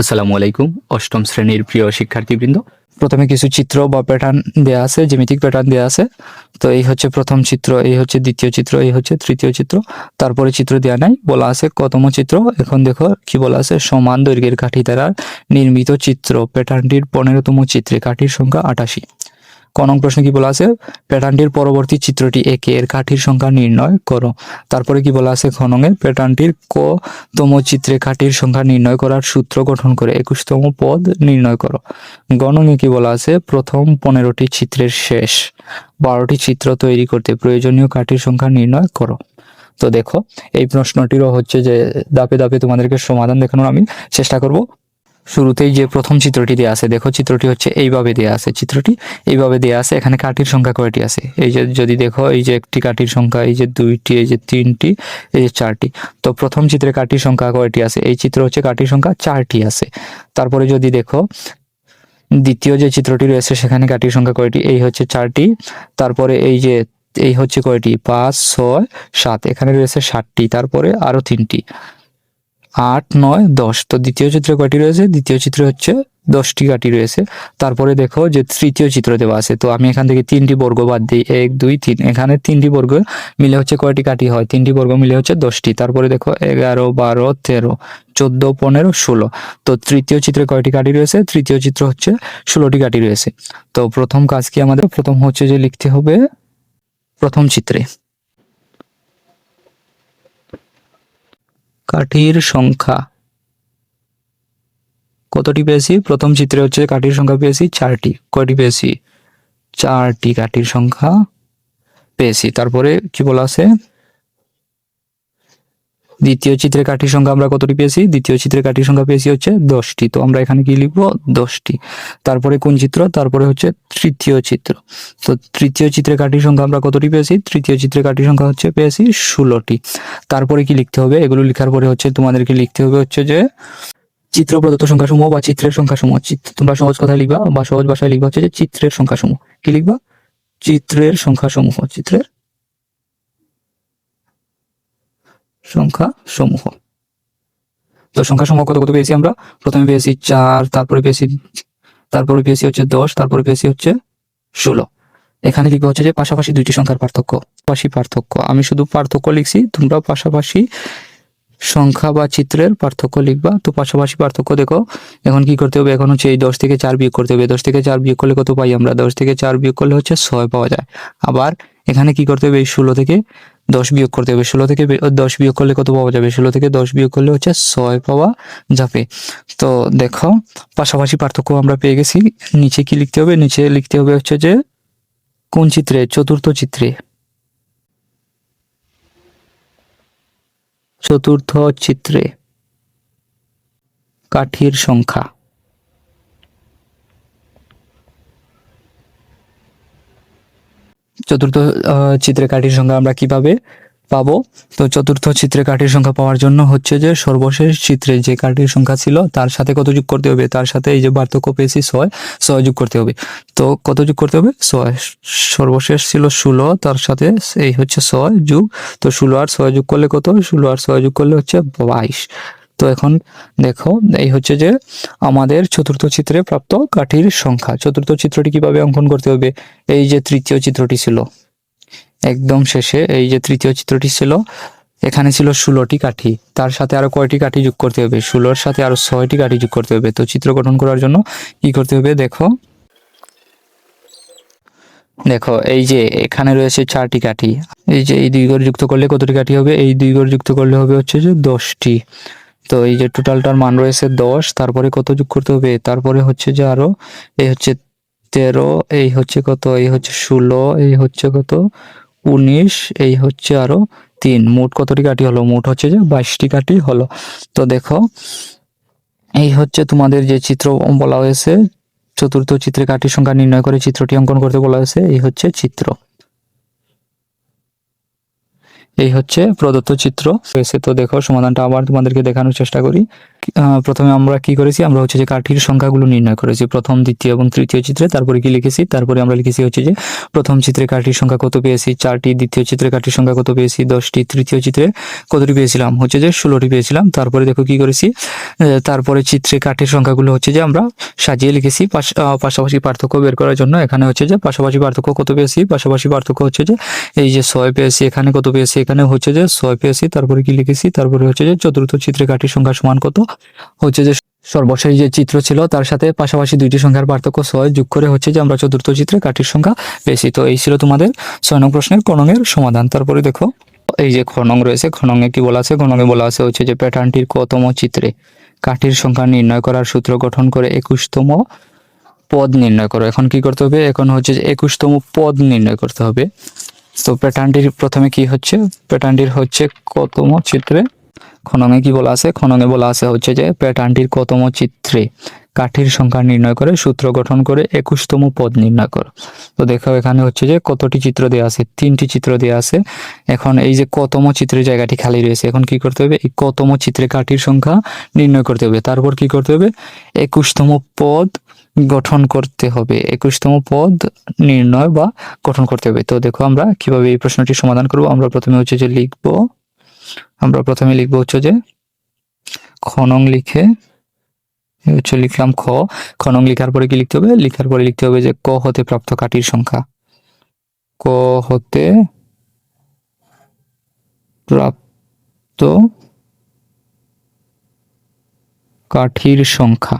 আসসালামু আলাইকুম, অষ্টম শ্রেণির প্রিয় শিক্ষার্থীবৃন্দ। প্রথমে কিছু চিত্র বা প্যাটার্ন দেওয়া আছে, জ্যামিতিক প্যাটার্ন দেওয়া আছে। তো এই হচ্ছে প্রথম চিত্র, এই হচ্ছে দ্বিতীয় চিত্র, এই হচ্ছে তৃতীয় চিত্র। তারপরে চিত্র দেওয়া নাই, বলা আছে কতম চিত্র। এখন দেখো কি বলা আছে, সমান দৈর্ঘ্যের কাঠি দ্বারা নির্মিত চিত্র। প্যাটার্নটির পনেরোতম চিত্রে কাঠির সংখ্যা আটাশি। ক নং প্রশ্নে কি বলা আছে? প্যাটার্নটির পরবর্তী চিত্রটি একে এর কাঠির সংখ্যা নির্ণয় করো। তারপরে কি বলা আছে খনঙে প্যাটার্নটির কতম চিত্রে কাঠির সংখ্যা নির্ণয় করার সূত্র গঠন করে একুশতম পদ নির্ণয় করো। গণঙে কি বলা আছে? প্রথম পনেরোটি চিত্রের শেষ। বারোটি চিত্র তৈরি করতে প্রয়োজনীয় কাঠির সংখ্যা নির্ণয় করো। তো দেখো, এই প্রশ্নটিরও হচ্ছে যে দাপে দাপে তোমাদেরকে সমাধান দেখানোর আমি চেষ্টা করব। শুরুতেই যে প্রথম চিত্রটি দেওয়া আছে, দেখো চিত্রটি হচ্ছে এইভাবে দেওয়া আছে। চিত্রটি এইভাবে দেওয়া আছে, এখানে কাঠির সংখ্যা কয়টি আছে? এই যে যদি দেখো, এই যে একটি কাঠির সংখ্যা, এই যে দুইটি, এই যে তিনটি, এই যে চারটি। তো প্রথম চিত্রে কাঠির সংখ্যা কয়টি আছে? এই চিত্র হচ্ছে কাঠির সংখ্যা চারটি আছে। তারপরে যদি দেখো, দ্বিতীয় যে চিত্রটি রয়েছে, সেখানে কাঠির সংখ্যা কয়টি? এই হচ্ছে চারটি। তারপরে এই যে, এই হচ্ছে কয়টি? পাঁচ, ছয়, সাত। এখানে রয়েছে ষাটটি তারপরে আরও তিনটি। আট, নয়, দশ। তো দ্বিতীয় চিত্রে কয়টি রয়েছে? দ্বিতীয় চিত্রে হচ্ছে দশটি কাঠি রয়েছে। তারপরে দেখো যে তৃতীয় চিত্র দেওয়া আছে। তো আমি এখান থেকে তিনটি বর্গ বাদ দিই। এক, দুই, তিন। এখানে তিনটি বর্গ মিলে হচ্ছে কয়টি কাঠি হয়? তিনটি বর্গ মিলে হচ্ছে দশটি। তারপরে দেখো এগারো, বারো, তেরো, চোদ্দ, পনেরো, ষোলো। তো তৃতীয় চিত্রে কয়টি কাঠি রয়েছে? তৃতীয় চিত্র হচ্ছে ষোলোটি কাঠি রয়েছে। তো প্রথম কাজ কি আমাদের? প্রথম হচ্ছে যে লিখতে হবে প্রথম চিত্রে। কাঠির সংখ্যা। কতটি পেয়েছি? প্রথম চিত্রে হচ্ছে কাঠির সংখ্যা পেয়েছি চারটি। কয়টি পেয়েছি? চারটি কাঠির সংখ্যা পেয়েছি। তারপরে কি বলা আছে? দ্বিতীয় চিত্রের কাঠির সংখ্যা আমরা কতটি পেয়েছি? দ্বিতীয় চিত্রের কাঠির সংখ্যা পেয়েছি হচ্ছে দশটি। তো আমরা এখানে কি লিখব? দশটি। তারপরে কোন চিত্র? তারপরে হচ্ছে তৃতীয় চিত্র। তো তৃতীয় চিত্রের কাঠির সংখ্যা আমরা কতটি পেয়েছি? তৃতীয় চিত্রের কাঠির সংখ্যা হচ্ছে পেয়েছি ষোলোটি। তারপরে কি লিখতে হবে? এগুলো লেখার পরে হচ্ছে তোমাদেরকে লিখতে হবে হচ্ছে যে চিত্র প্রদত্ত সংখ্যাসমূহ বা চিত্রের সংখ্যাসমূহ। চিত্র- তোমরা সহজ কথা লিখবা বা সহজ ভাষায় লিখবা হচ্ছে যে চিত্রের সংখ্যাসমূহ। কি লিখবা? চিত্রের সংখ্যাসমূহ। চিত্রের সংখ্যা সমূহ। তো সংখ্যা সমূহ কত কত পেয়েছি আমরা? প্রথমে পেয়েছি চার, তারপরে পেয়েছি তারপরে পেয়েছি হচ্ছে দশ, তারপরে পেয়েছি হচ্ছে ষোলো। এখানে লিখবে হচ্ছে যে পাশাপাশি দুইটি সংখ্যার পার্থক্য। পাশাপাশি পার্থক্য। আমি শুধু পার্থক্য লিখছি, তোমরা পাশাপাশি সংখ্যা বা চিত্রের পার্থক্য লিখবা। তো পাশাপাশি পার্থক্য দেখো, এখন কি করতে হবে? এখন হচ্ছে এই দশ থেকে চার বিয়োগ করতে হবে। দশ থেকে চার বিয়োগ করলে কত পাই আমরা? দশ থেকে চার বিয়োগ করলে হচ্ছে ছয় পাওয়া যায়। আবার এখানে কি করতে হবে? এই ষোলো থেকে দশ বিয়োগ করতে হবে ষোলো থেকে দশ বিয়োগ করলে কত পাওয়া যাবে? ষোলো থেকে দশ বিয়োগ করলে হচ্ছে ছয় পাওয়া যাবে। তো দেখো, পাশাপাশি পার্থক্য আমরা পেয়ে গেছি। নিচে কি লিখতে হবে? নিচে লিখতে হবে হচ্ছে যে কোন চিত্রে? চতুর্থ চিত্রে। চতুর্থ চিত্রে কাঠির সংখ্যা। চতুর্থ চিত্রে কাঠির সংখ্যা আমরা কীভাবে পাবো? তো চতুর্থ চিত্রে কাঠির সংখ্যা পাওয়ার জন্য হচ্ছে যে সর্বশেষ চিত্রে যে কাঠির সংখ্যা ছিল, তার সাথে কত যোগ করতে হবে? তার সাথে এই যে পার্থক্য পেয়েছি ছয় ছয় যোগ করতে হবে। তো কত যোগ করতে হবে? ছয়। সর্বশেষ ছিল ষোলো, তার সাথে এই হচ্ছে ছয় যোগ। তো ষোলো আর ছয় যোগ করলে কত? ষোলো আর ছয় যোগ করলে হচ্ছে বাইশ। তো এখন দেখো, এই হচ্ছে যে আমাদের চতুর্থ চিত্রে প্রাপ্ত কাঠির সংখ্যা। চতুর্থ চিত্রটি কীভাবে অঙ্কন করতে হবে? এই যে তৃতীয় চিত্রটি ছিল। একদম শেষে এই যে তৃতীয় চিত্রটি ছিল, এখানে ছিল ষোলোটি কাঠি। তার সাথে আরও কয়টি কাঠি যোগ করতে হবে? ষোলোর সাথে আরও ছয়টি কাঠি যোগ করতে হবে। তো চিত্র গঠন করার জন্য কি করতে হবে? দেখো। দেখো, এই যে এখানে রয়েছে চারটি কাঠি। এই যে এই দুই ঘর যুক্ত করলে কতটি কাঠি হবে? এই দুই ঘর যুক্ত করলে হবে হচ্ছে যে দশটি। তো এই যে টোটালটার মান রয়েছে দশ, তারপরে কত যোগ করতে হবে? তারপরে হচ্ছে যে আরও, এই হচ্ছে তেরো, এই হচ্ছে কত? এই হচ্ছে ষোলো, এই হচ্ছে কত? উনিশ, এই হচ্ছে আরও তিন। মোট কতটি কাঠি হলো? মোট হচ্ছে যে বাইশটি কাঠি হলো। তো দেখো, এই হচ্ছে তোমাদের যে চিত্র বলা হয়েছে, চতুর্থ চিত্রে কাঠির সংখ্যা নির্ণয় করে চিত্রটি অঙ্কন করতে বলা হয়েছে, এই হচ্ছে চিত্র। এই হচ্ছে প্রদত্ত চিত্র। রয়েছে তো দেখো, সমাধানটা আবার তোমাদেরকে দেখানোর চেষ্টা করি। প্রথমে আমরা কি করেছি? আমরা হচ্ছে যে কাঠির সংখ্যাগুলো নির্ণয় করেছি। প্রথম, দ্বিতীয় এবং তৃতীয় চিত্রে তারপরে কি লিখেছি? তারপরে আমরা লিখেছি হচ্ছে যে প্রথম চিত্রে কাঠির সংখ্যা কত পেয়েছি? চারটি, দ্বিতীয় চিত্রে কাঠির সংখ্যা কত পেয়েছি? দশটি, তৃতীয় চিত্রে কতটি পেয়েছিলাম? হচ্ছে যে ষোলোটি পেয়েছিলাম। তারপরে দেখো কি করেছি? তারপরে চিত্রে কাঠির সংখ্যাগুলো হচ্ছে যে আমরা সাজিয়ে লিখেছি। পাশ- পাশাপাশি পার্থক্য বের করার জন্য এখানে হচ্ছে যে পাশাপাশি পার্থক্য কত পেয়েছি? পাশাপাশি পার্থক্য হচ্ছে যে এই যে ছয় পেয়েছি, এখানে কত পেয়েছি? এখানে হচ্ছে যে ছয় পেয়েছি, তারপরে কি লিখেছি? তারপরে হচ্ছে যে চতুর্থ চিত্রে কাঠির সংখ্যা সমান কত? হচ্ছে যে সর্বশেষ যে চিত্র ছিল, তার সাথে পাশাপাশি দুইটি সংখ্যার পার্থক্য ছয়, যোগ করে হচ্ছে যে আমরা চতুর্থ চিত্রে কাঠির সংখ্যা পেয়েছি। তো এই ছিল তোমাদের ছয় নং প্রশ্নের কনঙের সমাধান। তারপরে দেখো, এই যে খনং রয়েছে খনঙে কি বলা আছে? খনঙে বলা আছে হচ্ছে যে প্যাটার্নটির কতম চিত্রে কাঠির সংখ্যা নির্ণয় করার সূত্র গঠন করে একুশতম পদ নির্ণয় করো। এখন কি করতে হবে? এখন হচ্ছে যে একুশতম পদ নির্ণয় করতে হবে। তো প্যাটার্নটির প্রথমে কি হচ্ছে? প্যাটার্নটির হচ্ছে কতম চিত্রে খননে কি বলা আছে? খননে বলা আছে হচ্ছে যে প্যাটার্নটির কতম চিত্রে কাঠির সংখ্যা নির্ণয় করে, সূত্র গঠন করে একুশতম পদ নির্ণয় করো। তো দেখো এখানে হচ্ছে যে কতটি চিত্র দেওয়া আছে? তিনটি চিত্র দেওয়া আছে। এখন এই যে কতম চিত্রের জায়গাটি খালি রয়েছে, এখন কি করতে হবে? এই কতম চিত্রে কাঠির সংখ্যা নির্ণয় করতে হবে। তারপর কি করতে হবে? একুশতম পদ গঠন করতে হবে। একুশতম পদ নির্ণয় বা গঠন করতে হবে। তো দেখো আমরা কীভাবে এই প্রশ্নটি সমাধান করব? আমরা প্রথমে হচ্ছে যে লিখব, আমরা প্রথমে লিখব হচ্ছে যে খনং লিখে হচ্ছে লিখলাম খ। খনং লিখার পরে কি লিখতে হবে? লিখার পরে লিখতে হবে যে ক হতে প্রাপ্ত কাঠির সংখ্যা। ক হতে প্রাপ্ত কাঠির সংখ্যা।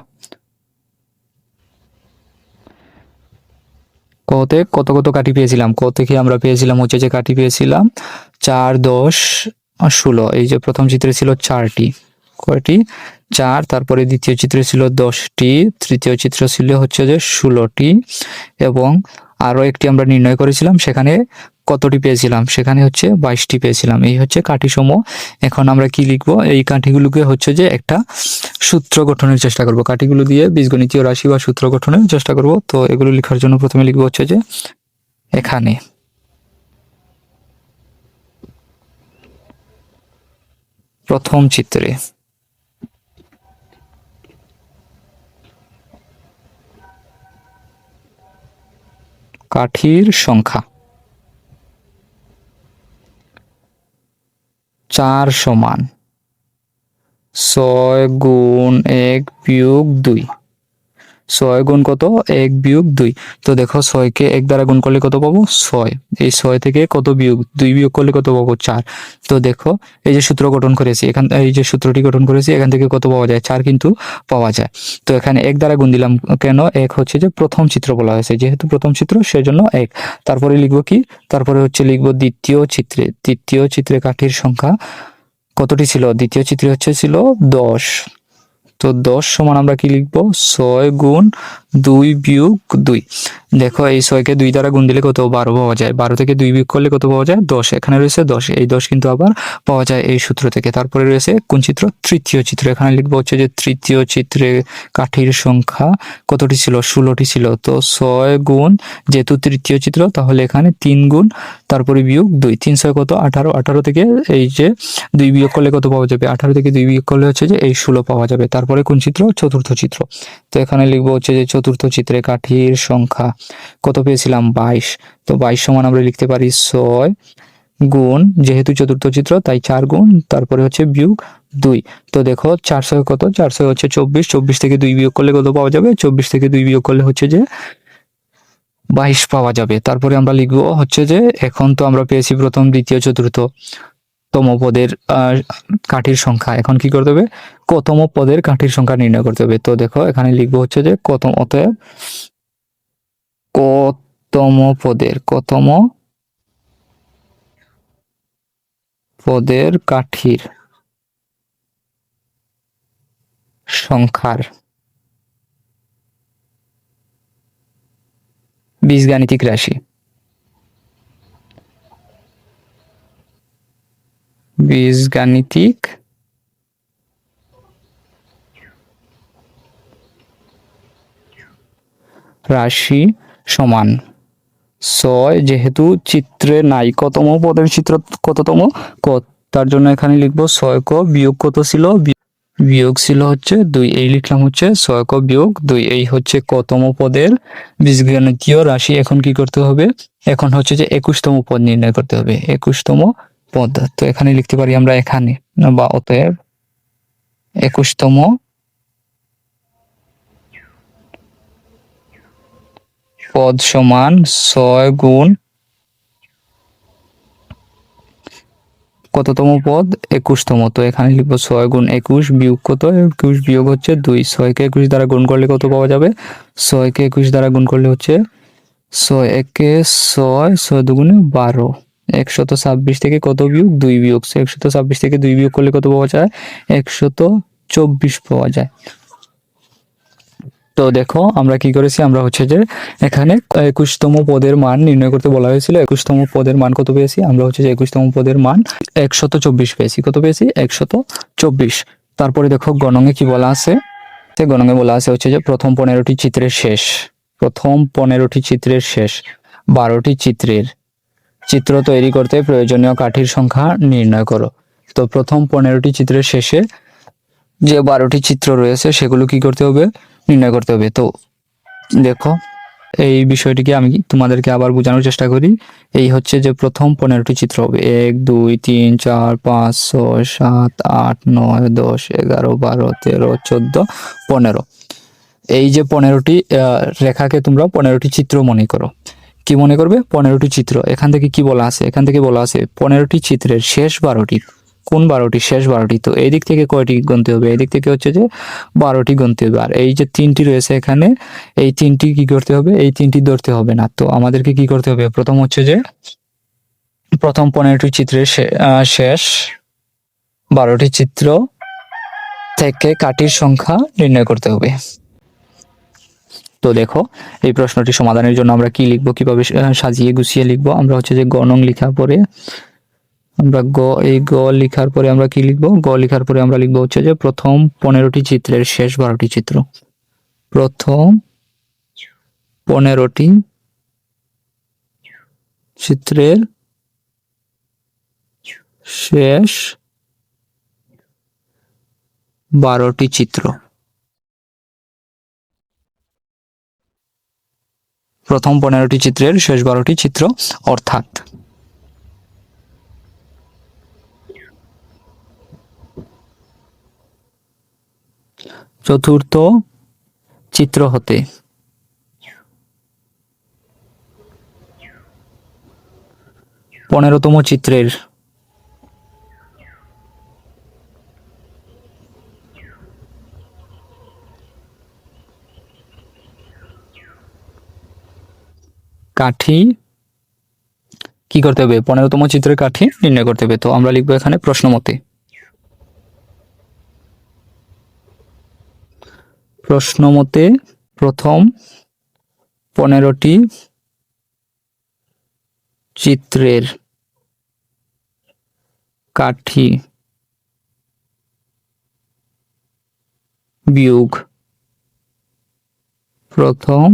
কতে কত কত কাঠি পেয়েছিলাম? ক থেকে আমরা পেয়েছিলাম হচ্ছে যে কাঠি পেয়েছিলাম চার, দশ ষোলো। এই যে প্রথম চিত্রে ছিল চারটি। কয়টি? চার, তারপরে দ্বিতীয় চিত্র ছিল দশটি, তৃতীয় চিত্র ছিল হচ্ছে যে ষোলোটি এবং আরও একটি আমরা নির্ণয় করেছিলাম, সেখানে কতটি পেয়েছিলাম? সেখানে হচ্ছে বাইশটি পেয়েছিলাম। এই হচ্ছে কাঠি সমূহ এখন আমরা কি লিখব? এই কাঠিগুলোকে হচ্ছে যে একটা সূত্র গঠনের চেষ্টা করব। কাঠিগুলো দিয়ে বীজগণিতীয় রাশি বা সূত্র গঠনের চেষ্টা করব। তো এগুলো লেখার জন্য প্রথমে লিখব হচ্ছে যে এখানে। প্রথম চিত্রে। কাঠির সংখ্যা। চার সমান। ছয় গুণ এক বিয়োগ দুই। ছয় গুণ কত? এক বিয়োগ দুই। তো দেখো ছয়কে এক দ্বারা গুণ করলে কত পাবো? ছয়। এই ছয় থেকে কত বিয়োগ? দুই বিয়োগ করলে কত পাবো? চার। তো দেখো এই যে সূত্র গঠন করেছি, এখান, এই যে সূত্রটি গঠন করেছি, এখান থেকে কত পাওয়া যায়? চার কিন্তু পাওয়া যায়। তো এখানে এক দ্বারা গুণ দিলাম কেন? এক হচ্ছে যে প্রথম চিত্র বলা হয়েছে। যেহেতু প্রথম চিত্র, সেজন্য এক। তারপরে লিখব কি? তারপরে হচ্ছে লিখব দ্বিতীয় চিত্রে। দ্বিতীয় চিত্রে কাঠির সংখ্যা কতটি ছিল? দ্বিতীয় চিত্রে হচ্ছে ছিল দশ। তো দশ সমান আমরা কি লিখব? ছয় গুণ দুই বিয়োগ দুই। দেখো, এই ছয়কে দুই দ্বারা গুণ দিলে কত? বারো পাওয়া যায়। বারো থেকে দুই বিয়োগ করলে কত পাওয়া যায়? দশ। এখানে রয়েছে দশ। এই দশ কিন্তু আবার পাওয়া যায় এই সূত্র থেকে। তারপরে রয়েছে কোন চিত্র? তৃতীয় চিত্র। এখানে লিখব হচ্ছে যে তৃতীয় চিত্রে কাঠির সংখ্যা কতটি ছিল? ষোলোটি ছিল। তো ছয় গুণ যেহেতু তৃতীয় চিত্র, তাহলে এখানে তিন গুণ, তারপরে বিয়োগ দুই। তিন ছয় কত? আঠারো। আঠারো থেকে এই যে দুই বিয়োগ করলে কত পাওয়া যাবে? আঠারো থেকে দুই বিয়োগ করলে হচ্ছে যে এই ষোলো পাওয়া যাবে। তারপরে কোন চিত্র? চতুর্থ চিত্র। তো এখানে লিখব হচ্ছে যে চতুর্থ চিত্রে কাঠির সংখ্যা কত পেয়েছিলাম? বাইশ। তো বাইশ সমান আমরা লিখতে পারি ছয় গুণ, যেহেতু চতুর্থ চিত্র, তাই চার গুণ, তারপরে হচ্ছে বিয়োগ দুই। তো দেখো চারশো কত? চারশো হচ্ছে চব্বিশ। চব্বিশ থেকে দুই বিয়োগ করলে কত পাওয়া যাবে? চব্বিশ থেকে দুই বিয়োগ করলে হচ্ছে যে বাইশ পাওয়া যাবে। তারপরে আমরা লিখব হচ্ছে যে এখন তো আমরা পেয়েছি প্রথম, দ্বিতীয়, চতুর্থ। তম পদের কাঠির সংখ্যা। এখন কি করতে হবে? কতম পদের কাঠির সংখ্যা নির্ণয় করতে হবে? তো দেখো, এখানে লিখব হচ্ছে যে কতম, অতএব কতম পদের কতম পদের কাঠির সংখ্যার বীজগাণিতিক রাশি। বীজগাণিতিক রাশি সমান। ছয় যেহেতু চিত্রে নাই কতম পদের চিত্র কততম? তার জন্য এখানে লিখব ছয় ক বিয়োগ কত ছিল? বিয়োগ ছিল হচ্ছে দুই, এই লিখলাম হচ্ছে ছয় ক বিয়োগ দুই, এই হচ্ছে কতম পদের বীজগণিতীয় রাশি। এখন কি করতে হবে? এখন হচ্ছে যে একুশতম পদ নির্ণয় করতে হবে। একুশতম পদ। তো এখানে লিখতে পারি আমরা এখানে। বা অতএব একুশতম পদ সমান ছয় গুণ কততম পদ? একুশতম। তো এখানে লিখব ছয় গুণ একুশ বিয়োগ কত? একুশ বিয়োগ হচ্ছে দুই। ছয়কে একুশ দ্বারা গুণ করলে কত পাওয়া যাবে? ছয়কে একুশ দ্বারা গুণ করলে হচ্ছে ছয়। একে ছয় ছয় দুগুণে বারো। একশত ছাব্বিশ থেকে কত বিয়োগ? দুই বিয়োগ। একশত ছাব্বিশ থেকে দুই বিয়োগ করলে কত পাওয়া যায়? একশত চব্বিশ পাওয়া যায়। তো দেখো, আমরা কি করেছি? আমরা হচ্ছে যে এখানে একুশতম পদের মান নির্ণয় করতে বলা হয়েছিল। একুশতম পদের মান কত পেয়েছি? আমরা হচ্ছে যে একুশতম পদের মান একশত চব্বিশ পেয়েছি। কত পেয়েছি? একশত চব্বিশ। তারপরে দেখো গণঙে কি বলা আছে? গণঙে বলা আছে হচ্ছে যে প্রথম পনেরোটি চিত্রের শেষ। প্রথম পনেরোটি চিত্রের শেষ। বারোটি চিত্রের। চিত্র তৈরি করতে প্রয়োজনীয় কাঠির সংখ্যা নির্ণয় করো। তো প্রথম পনেরোটি চিত্রের শেষে যে বারোটি চিত্র রয়েছে, সেগুলো কি করতে হবে? নির্ণয় করতে হবে। তো দেখো, এই বিষয়টিকে আমি তোমাদেরকে আবার বোঝানোর চেষ্টা করি। এই হচ্ছে যে প্রথম পনেরোটি চিত্র হবে। এক, দুই, তিন, চার, পাঁচ, ছয়, সাত, আট, নয়, দশ, এগারো, বারো, তেরো, চোদ্দ, পনেরো। এই যে পনেরোটি রেখাকে তোমরা পনেরোটি চিত্র মনে করো। কি মনে করবে? পনেরোটি চিত্র। এখান থেকে কি বলা আছে? এখান থেকে বলা আছে পনেরোটি চিত্রের শেষ বারোটি। কোন বারোটি? শেষ বারোটি। তো এই দিক থেকে কয়টি গুনতে হবে? এই দিক থেকে হচ্ছে যে বারোটি গুনতে হবে। আর এই যে তিনটি রয়েছে এখানে, এই তিনটি কি করতে হবে? এই তিনটি ধরতে হবে না। তো আমাদেরকে কি করতে হবে? প্রথম হচ্ছে যে প্রথম পনেরোটি চিত্রের শেষ বারোটি চিত্র থেকে কাটির সংখ্যা নির্ণয় করতে হবে। তো দেখো, এই প্রশ্নটি সমাধানের জন্য আমরা কি লিখব, কীভাবে সাজিয়ে গুছিয়ে লিখব? আমরা হচ্ছে যে গণং লেখা পরে, আমরা গ, এই গ লেখার পরে আমরা কি লিখব? গ লেখার পরে আমরা লিখব হচ্ছে যে প্রথম পনেরোটি চিত্রের শেষ বারোটি চিত্র। প্রথম পনেরোটি চিত্রের শেষ বারোটি চিত্র। প্রথম পনেরোটি চিত্রের শেষ বারোটি চিত্র অর্থাৎ চতুর্থ চিত্র হতে পনেরোতম চিত্রের কাঠি কি করতে হবে? পনেরোতম চিত্রের কাঠি নির্ণয় করতে হবে। তো আমরা লিখব এখানে প্রশ্ন মতে প্রশ্ন মতে প্রথম পনেরোটি চিত্রের কাঠি বিয়োগ প্রথম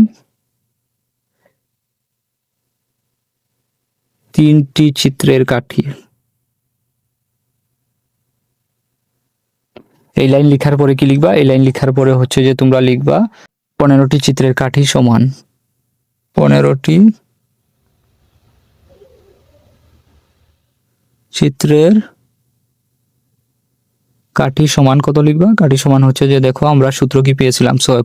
তিনটি চিত্রের কাঠি। এই লাইন লেখার পরে কি লিখবা? এই লাইন লেখার পরে হচ্ছে যে তোমরা লিখবা, পনেরোটি চিত্রের কাঠি সমান। পনেরোটি চিত্রের কাঠি সমান কত লিখবা? কাঠি সমান হচ্ছে যে দেখো, আমরা সূত্র কি পেয়েছিলাম? ছয়।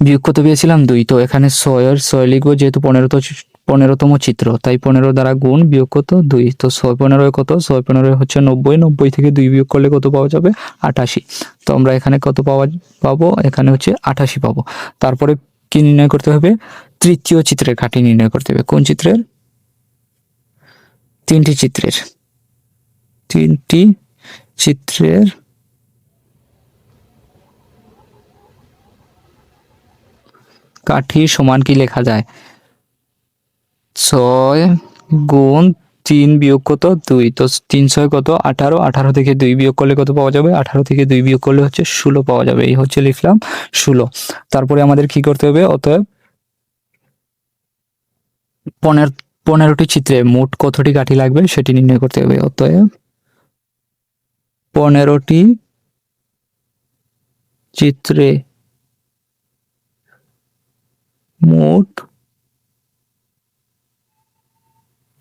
বিয়োগ কত পেয়েছিলাম? দুই। তো এখানে ছয়ের ছয় লিখব, যেহেতু পনেরো তো পনেরোতম চিত্র। তাই পনেরো দ্বারা গুণ বিয়োগ কত? দুই। তো ছয় পনেরো কত? ছয় পনেরো হচ্ছে নব্বই। নব্বই থেকে দুই বিয়োগ করলে কত পাওয়া যাবে? আটাশি। তো আমরা এখানে কত পাওয়া, পাবো? এখানে হচ্ছে আটাশি পাবো। তারপরে কি নির্ণয় করতে হবে? তৃতীয় চিত্রের কাঠি নির্ণয় করতে হবে। কোন চিত্রের? তিনটি চিত্রের। তিনটি চিত্রের কাঠি সমান কি লেখা যায়? ছয় গুণ তিন বিয়োগ কত? দুই। তো তিন, ছয় কত? আঠারো। আঠারো থেকে দুই বিয়োগ করলে কত পাওয়া যাবে? আঠারো থেকে দুই বিয়োগ করলে হচ্ছে ষোলো পাওয়া যাবে। এই হচ্ছে লিখলাম ষোলো। তারপরে আমাদের কি করতে হবে? অতএব পনেরো, পনেরোটি চিত্রে মোট কতটি কাঠি লাগবে সেটি নির্ণয় করতে হবে। অতএব পনেরোটি চিত্রে মোট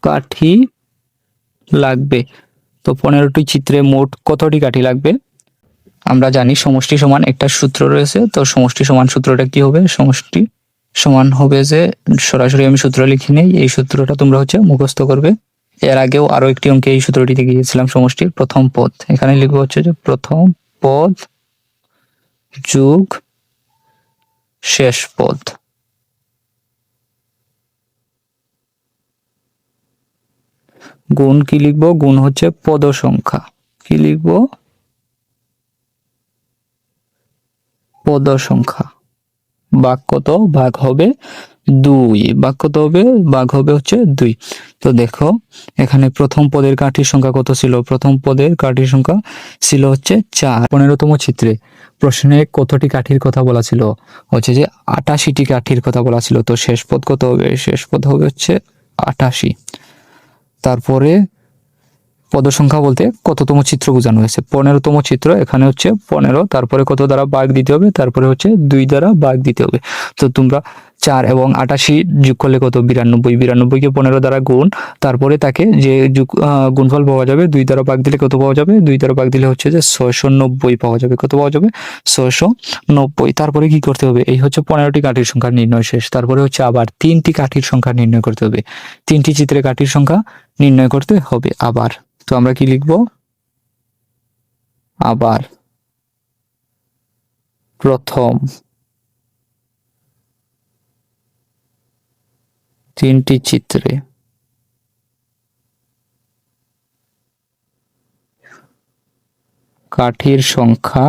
কাঠি লাগবে। তো পনেরোটি চিত্রে মোট কতটি কাঠি লাগবে? আমরা জানি সমষ্টি সমান একটা সূত্র রয়েছে। তো সমষ্টি সমান সূত্রটা কি হবে? সমষ্টি সমান হবে যে, সরাসরি আমি সূত্র লিখি নেই। এই সূত্রটা তোমরা হচ্ছে মুখস্থ করবে। এর আগেও আরও একটি অঙ্কে এই সূত্রটি দেখে গিয়েছিলাম, সমষ্টির প্রথম পদ। এখানে লিখব হচ্ছে যে প্রথম পদ যোগ শেষ পদ। গুণ কি লিখব? গুণ হচ্ছে পদ সংখ্যা কি লিখব? পদ সংখ্যা ভাগ কত? ভাগ হবে দুই। ভাগ কত হবে? ভাগ হবে হচ্ছে দুই। তো দেখো, এখানে প্রথম পদের কাঠির সংখ্যা কত ছিল? প্রথম পদের কাঠির সংখ্যা ছিল হচ্ছে চার। পনেরোতম চিত্রে প্রশ্নে কতটি কাঠির কথা বলা ছিল? হচ্ছে যে আটাশিটি কাঠির কথা বলা ছিল। তো শেষ পদ কত হবে? শেষ পদ হবে হচ্ছে আটাশি। তারপরে পদ সংখ্যা বলতে কততম চিত্র বোঝানো হয়েছে? পনেরোতম চিত্র, এখানে হচ্ছে পনেরো, তারপরে কত দ্বারা বাঘ দিতে হবে? তারপরে হচ্ছে দুই দ্বারা বাঘ দিতে হবে। তো তোমরা চার এবং আটাশি যোগ করলে কত? বিরানব্বই। বিরানব্বইকে পনেরো দ্বারা গুণ, তারপরে তাকে যে গুণফল পাওয়া যাবে, দুই দ্বারা বাঘ দিলে কত পাওয়া যাবে? দুই দ্বারা বাঘ দিলে হচ্ছে যে ছয়শো নব্বই পাওয়া যাবে। কত পাওয়া যাবে? ছয়শো নব্বই তারপরে কি করতে হবে? এই হচ্ছে পনেরোটি কাঠির সংখ্যা নির্ণয় শেষ। তারপরে হচ্ছে আবার তিনটি কাঠির সংখ্যা নির্ণয় করতে হবে। তিনটি চিত্রে কাঠির সংখ্যা নির্ণয় করতে হবে। আবার, তো আমরা কি লিখব? আবার। প্রথম। তিনটি চিত্রে। কাঠির সংখ্যা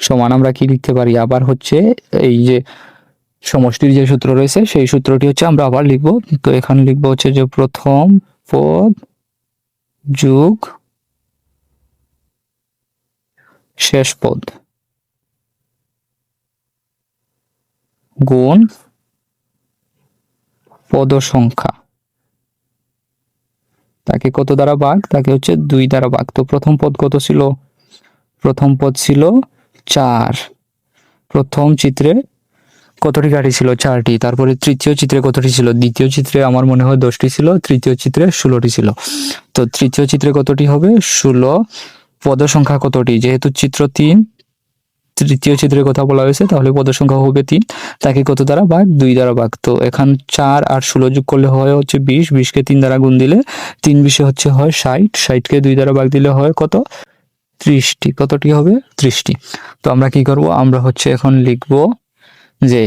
সমান আমরা কি লিখতে পারি? আবার হচ্ছে এই যে সমষ্টির যে সূত্র রয়েছে, সেই সূত্রটি হচ্ছে আমরা আবার লিখব। তো এখানে লিখব হচ্ছে যে প্রথম পদ যোগ শেষ পদ গুণ পদ সংখ্যা তাকে কত দ্বারা ভাগ? তাকে হচ্ছে দুই দ্বারা ভাগ। তো প্রথম পদ কত ছিল? প্রথম পদ ছিল চার। প্রথম চিত্রে কতটি কাঠি ছিল? চারটি। তারপরে তৃতীয় চিত্রে কতটি ছিল? দ্বিতীয় চিত্রে আমার মনে হয় দশটি ছিল, তৃতীয় চিত্রে ষোলোটি ছিল। তো তৃতীয় চিত্রে কতটি হবে? ষোলো। পদ সংখ্যা কতটি? যেহেতু চিত্র তিন, তৃতীয় চিত্রের কথা বলা হয়েছে, তাহলে পদ সংখ্যা হবে তিন। তাকে কত দ্বারা ভাগ? দুই দ্বারা ভাগ। তো এখন চার আর ষোলো যোগ করলে হয় হচ্ছে বিশ। বিশকে তিন দ্বারা গুণ দিলে তিন বিশে হচ্ছে হয় ষাট। ষাটকে দুই দ্বারা ভাগ দিলে হয় কত? ত্রিশটি। কতটি হবে? ত্রিশটি। তো আমরা কি করব? আমরা হচ্ছে এখন লিখব যে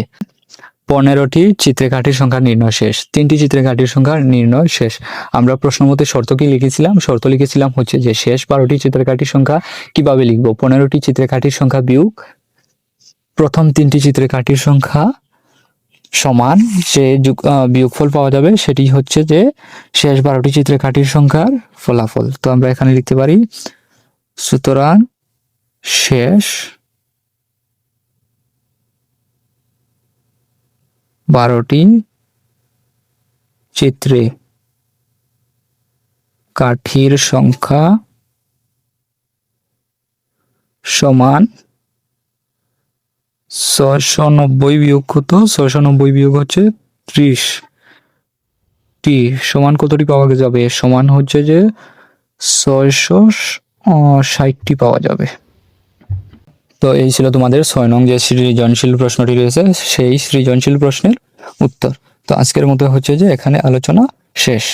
পনেরোটি চিত্রে কাঠির সংখ্যা নির্ণয় শেষ। তিনটি চিত্রে কাঠির সংখ্যা নির্ণয় শেষ। আমরা প্রশ্ন মতে শর্ত কি লিখেছিলাম? শর্ত লিখেছিলাম হচ্ছে যে শেষ বারোটি চিত্রে কাঠির সংখ্যা কীভাবে লিখব? পনেরোটি চিত্রে কাঠির সংখ্যা বিয়োগ প্রথম তিনটি চিত্রে কাঠির সংখ্যা সমান যে বিয়োগফল পাওয়া যাবে সেটি হচ্ছে যে শেষ বারোটি চিত্রে কাঠির সংখ্যার ফলাফল। তো আমরা এখানে লিখতে পারি, সুতরাং শেষ বারোটি চিত্রে কাঠির সংখ্যা সমান ছয়শো নব্বই বিয়োগ কত? ছয়শো নব্বই বিয়োগ হচ্ছে ত্রিশ। টি সমান কতটি পাওয়া যাবে? সমান হচ্ছে যে ছয়শো ষাটটি পাওয়া যাবে। তো এই ছিল তোমাদের ছয় নং যে সৃজনশীল প্রশ্নটি রয়েছে, সেই সৃজনশীল প্রশ্নের উত্তর। তো আজকের মতো হচ্ছে যে এখানে আলোচনা শেষ।